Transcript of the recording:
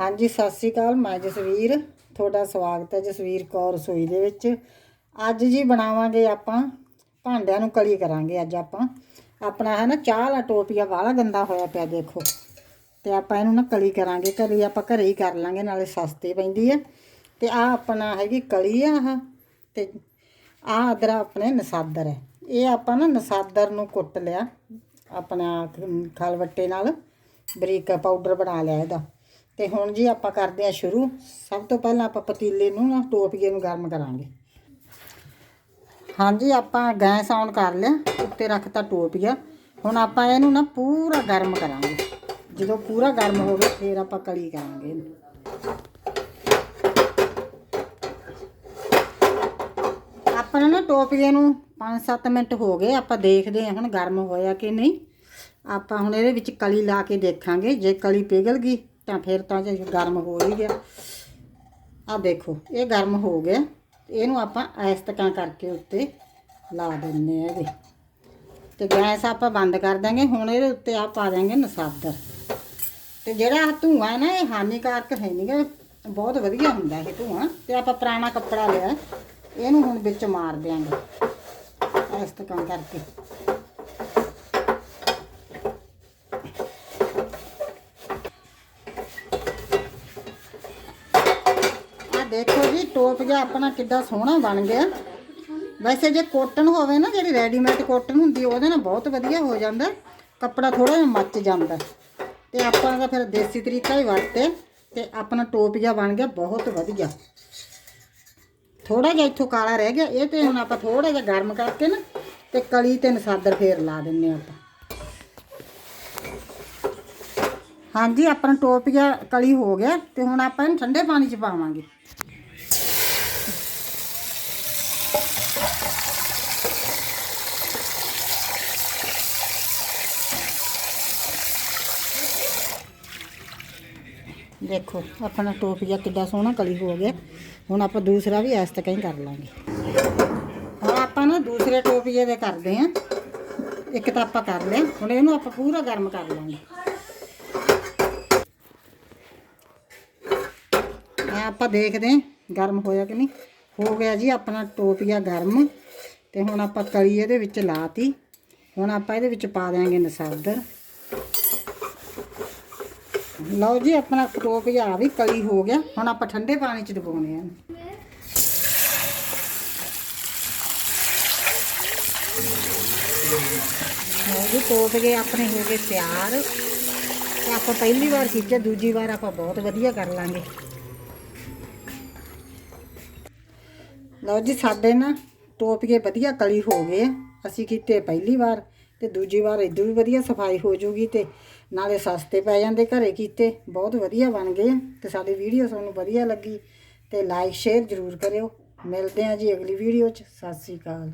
ਹਾਂਜੀ, ਸਤਿ ਸ੍ਰੀ ਅਕਾਲ। ਮੈਂ ਜਸਵੀਰ। ਤੁਹਾਡਾ ਸਵਾਗਤ ਹੈ ਜਸਵੀਰ ਕੌਰ ਰਸੋਈ ਦੇ ਵਿੱਚ। ਅੱਜ ਜੀ ਬਣਾਵਾਂਗੇ ਆਪਾਂ, ਭਾਂਡਿਆਂ ਨੂੰ ਕਲੀ ਕਰਾਂਗੇ ਅੱਜ ਆਪਾਂ। ਆਪਣਾ ਹੈ ਨਾ, ਚਾਹ ਵਾਲਾ ਟੋਪੀਆ ਵਾਲਾ ਗੰਦਾ ਹੋਇਆ ਪਿਆ, ਦੇਖੋ। ਤੇ ਆਪਾਂ ਇਹਨੂੰ ਨਾ ਕਲੀ ਕਰਾਂਗੇ। ਘਰੇ ਆਪਾਂ ਘਰੇ ਹੀ ਕਰ ਲਾਂਗੇ, ਨਾਲੇ ਸਸਤੀ ਪੈਂਦੀ ਹੈ ਤੇ ਆ ਆਪਣਾ ਹੈਗੀ ਕਲੀ ਆ ਆਹ। ਤੇ ਆ ਅਦਰ ਆਪਣੇ ਨਸਾਦਰ ਹੈ। ਇਹ ਆਪਾਂ ਨਾ ਨਸਾਦਰ ਨੂੰ ਕੁੱਟ ਲਿਆ। ਆਪਣਾ ਖਲਵੱਟੇ ਨਾਲ ਬਰੀਕ ਪਾਊਡਰ ਬਣਾ ਲਿਆ ਇਹਦਾ। ਤੇ ਹੁਣ ਜੀ ਆਪਾਂ ਕਰਦੇ ਆ ਸ਼ੁਰੂ। ਸਭ ਤੋਂ ਪਹਿਲਾਂ ਆਪਾਂ ਪਤੀਲੇ ਨੂੰ ਨਾ ਟੋਪੀਏ ਨੂੰ ਗਰਮ ਕਰਾਂਗੇ। ਹਾਂਜੀ, ਆਪਾਂ ਗੈਸ ਆਨ ਕਰ ਲਿਆ, ਉੱਤੇ ਰੱਖਤਾ ਟੋਪੀਆ। ਹੁਣ ਆਪਾਂ ਇਹਨੂੰ ਨਾ ਪੂਰਾ ਗਰਮ ਕਰਾਂਗੇ। ਜਦੋਂ ਪੂਰਾ ਗਰਮ ਹੋਵੇ, ਫਿਰ ਆਪਾਂ ਕਲੀ ਕਰਾਂਗੇ ਇਹਨੂੰ। ਆਪਾਂ ਨੂੰ ਨਾ ਟੋਪੀਏ ਨੂੰ 5-7 ਮਿੰਟ ਹੋ ਗਏ, ਆਪਾਂ ਦੇਖਦੇ ਹਾਂ ਹੁਣ ਗਰਮ ਹੋਇਆ ਕਿ ਨਹੀਂ। ਆਪਾਂ ਹੁਣ ਇਹਦੇ ਵਿੱਚ ਕਲੀ ਲਾ ਕੇ ਦੇਖਾਂਗੇ, ਜੇ ਕਲੀ ਪਿਘਲ ਗਈ ਤਾਂ ਫਿਰ ਤਾਂ ਜੇ ਗਰਮ ਹੋ ਹੀ ਗਿਆ। ਆ ਦੇਖੋ, ਇਹ ਗਰਮ ਹੋ ਗਿਆ। ਇਹਨੂੰ ਆਪਾਂ ਐਸ ਤਕਾਂ ਕਰਕੇ ਉੱਤੇ ਲਾ ਦਿੰਨੇ ਆ ਇਹਦੇ। ਤੇ ਗੈਸ ਆਪਾਂ ਬੰਦ ਕਰ ਦਾਂਗੇ ਹੁਣ ਇਹਦੇ ਉੱਤੇ ਆ ਪਾ ਦਾਂਗੇ ਨਸਾਦਰ ਤੇ ਜਿਹੜਾ ਆਹ ਹੈ ਨਾ, ਇਹ ਹਾਨੀਕਾਰਕ ਹੈ ਨਹੀਂਗਾ ਬਹੁਤ ਵਧੀਆ ਹੁੰਦਾ ਇਹ ਧੂਆਂ। ਤੇ ਆਪਾਂ ਪੁਰਾਣਾ ਕੱਪੜਾ ਲਿਆ। ਇਹਨੂੰ ਹੁਣ ਵਿੱਚ ਮਾਰ ਦਿਆਂਗੇ। ਇਸ ਤਕਾਂ ਕਰਕੇ। ਦੇਖੋ ਜੀ, ਟੋਪ ਜਿਹਾ ਆਪਣਾ ਕਿੱਡਾ ਸੋਹਣਾ ਬਣ ਗਿਆ। ਵੈਸੇ ਜੇ ਕੋਟਨ ਹੋਵੇ ਨਾ, ਜਿਹੜੀ ਰੈਡੀਮੇਡ ਕੋਟਨ ਹੁੰਦੀ, ਉਹਦੇ ਨਾਲ ਬਹੁਤ ਵਧੀਆ ਹੋ ਜਾਂਦਾ। ਕੱਪੜਾ ਥੋੜਾ ਜਿਹਾ ਮੱਚ ਜਾਂਦਾ। ਤੇ ਆਪਾਂ ਦਾ ਫਿਰ ਦੇਸੀ ਤਰੀਕਾ ਹੀ ਵਰਤੇ, ਤੇ ਆਪਣਾ ਟੋਪ ਜਿਹਾ ਬਣ ਗਿਆ, ਬਹੁਤ ਵਧੀਆ। ਥੋੜਾ ਜਿਹਾ ਇੱਥੋਂ ਕਾਲਾ ਰਹਿ ਗਿਆ। ਇਹ ਤੇ ਹੁਣ ਆਪਾਂ ਥੋੜਾ ਜਿਹਾ ਗਰਮ ਕਰਕੇ ਨਾ, ਤੇ ਕਲੀ ਤੇ ਨਸਾਦਰ ਫੇਰ ਲਾ ਦਿੰਨੇ ਆਪਾਂ। ਹਾਂਜੀ, ਆਪਣਾ ਟੋਪੀਆ ਕਲੀ ਹੋ ਗਿਆ ਤੇ ਹੁਣ ਆਪਾਂ ਇਹਨੂੰ ਠੰਡੇ ਪਾਣੀ 'ਚ ਪਾਵਾਂਗੇ। ਦੇਖੋ, ਆਪਣਾ ਟੋਪੀਆ ਕਿੱਡਾ ਸੋਹਣਾ ਕਲੀ ਹੋ ਗਿਆ। ਹੁਣ ਆਪਾਂ ਦੂਸਰਾ ਵੀ ਇਸ ਤਰ੍ਹਾਂ ਹੀ ਕਰ ਲਾਂਗੇ। ਹੁਣ ਆਪਾਂ ਨਾ ਦੂਸਰੇ ਟੋਪੀਏ ਦੇ ਕਰਦੇ ਆਂ ਇੱਕ ਤਾਂ ਆਪਾਂ ਕਰ ਲਿਆ, ਹੁਣ ਇਹਨੂੰ ਆਪਾਂ ਪੂਰਾ ਗਰਮ ਕਰ ਲਾਂਗੇ। ਆਪਾਂ ਦੇਖਦੇ ਆਂ ਗਰਮ ਹੋਇਆ ਕਿ ਨਹੀਂ। ਹੋ ਗਿਆ ਜੀ ਆਪਣਾ ਟੋਪੀਆ ਗਰਮ ਤੇ ਹੁਣ ਆਪਾਂ ਕਲੀ ਇਹਦੇ ਵਿੱਚ ਲਾਤੀ। ਹੁਣ ਆਪਾਂ ਇਹਦੇ ਵਿੱਚ ਪਾ ਦਿਆਂਗੇ ਨਸਾਦਰ ਲਓ ਜੀ ਆਪਣਾ ਟੋਪੀਆ ਆ ਵੀ ਕਲੀ ਹੋ ਗਿਆ। ਹੁਣ ਆਪਾਂ ਠੰਡੇ ਪਾਣੀ ਚ ਡੁਬੋਣੇ ਆ। ਲਓ ਜੀ ਟੋਪੀਏ ਆਪਣੇ ਹੋ ਗਏ ਤਿਆਰ। ਆਪਾਂ ਪਹਿਲੀ ਵਾਰ ਖਿੱਚਿਆ ਦੂਜੀ ਵਾਰ ਆਪਾਂ ਬਹੁਤ ਵਧੀਆ ਕਰ ਲਾਂਗੇ। ਲਓ ਜੀ, ਸਾਡੇ ਨਾ ਟੋਪੀਏ ਵਧੀਆ ਕਲੀ ਹੋ ਗਏ ਅਸੀਂ ਕੀਤੇ ਪਹਿਲੀ ਵਾਰ ਤੇ ਦੂਜੀ ਵਾਰ ਇਦੋਂ ਵੀ ਵਧੀਆ ਸਫ਼ਾਈ ਹੋ ਜੂਗੀ ਤੇ ਨਾਲੇ ਸਸਤੇ ਪੈ ਜਾਂਦੇ, ਘਰੇ ਕੀਤੇ ਬਹੁਤ ਵਧੀਆ ਬਣ ਗਏ ਆ ਤੇ ਸਾਡੀ ਵੀਡੀਓ ਤੁਹਾਨੂੰ ਵਧੀਆ ਲੱਗੀ ਤੇ ਲਾਈਕ ਸ਼ੇਅਰ ਜ਼ਰੂਰ ਕਰਿਓ। ਮਿਲਦੇ ਹਾਂ ਜੀ ਅਗਲੀ ਵੀਡੀਓ 'ਚ। ਸਤਿ ਸ੍ਰੀ ਅਕਾਲ।